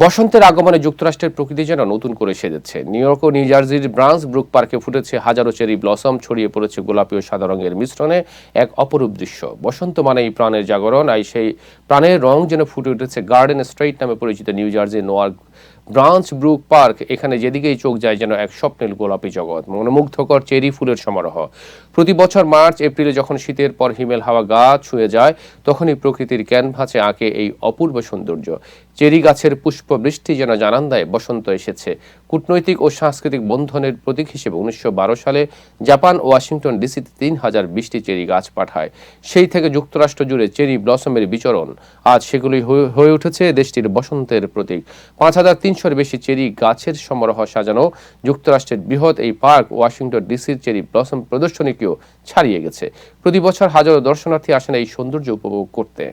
বসন্তের আগমনে যুক্তরাষ্ট্রের প্রকৃতি যেন নতুন করে সেজেছে। নিউ ইয়র্ক ও নিউ জার্সির ব্রান্স ব্রুক পার্কে ফুটেছে হাজারো চেরি ব্লসম, ছড়িয়ে পড়েছে গোলাপি ও সাদা রঙের মিশ্রণে এক অপরূপ দৃশ্য। বসন্ত মানে এই প্রাণের জাগরণ, আর সেই প্রাণের রং যেন ফুটে উঠেছে গার্ডেন স্ট্রেইট নামে পরিচিত নিউ জার্সির নোয়ার্ক ব্রাঞ্চ ব্রুক পার্ক এখানে যেদিকেই চোখ যায় যেন এক স্বপ্নের গোলাপি জগৎ, মনোমুগ্ধকর চেরি ফুলের সমারোহ। প্রতি বছর মার্চ, এপ্রিলে যখন শীতের পর হিমেল হাওয়া গা ছুঁয়ে যায়, তখনই প্রকৃতির ক্যানভাসে আঁকে এই অপূর্ব সৌন্দর্য। চেরি গাছের পুষ্প বৃষ্টি যেন জানান দেয় বসন্ত এসেছে। কূটনৈতিক ও সাংস্কৃতিক বন্ধনের প্রতীক হিসেবে উনিশশো বারো সালে জাপান ওয়াশিংটন ডিসিতে তিন হাজার বিশটি চেরি গাছ পাঠায়। সেই থেকে যুক্তরাষ্ট্র জুড়ে চেরি ব্লসমের বিচরণ আজ সেগুলি হয়ে- উঠেছে দেশটির বসন্তের প্রতীক। পাঁচ হাজার তিনশোর বেশি চেরি গাছের সমারোহ সাজানো, যুক্তরাষ্ট্রের বৃহৎ এই পার্ক ওয়াশিংটন ডিসির চেরি ব্লসম প্রদর্শনীকেও ছাড়িয়ে গেছে। প্রতি বছর হাজারো দর্শনার্থী আসেন এই সৌন্দর্য উপভোগ করতে।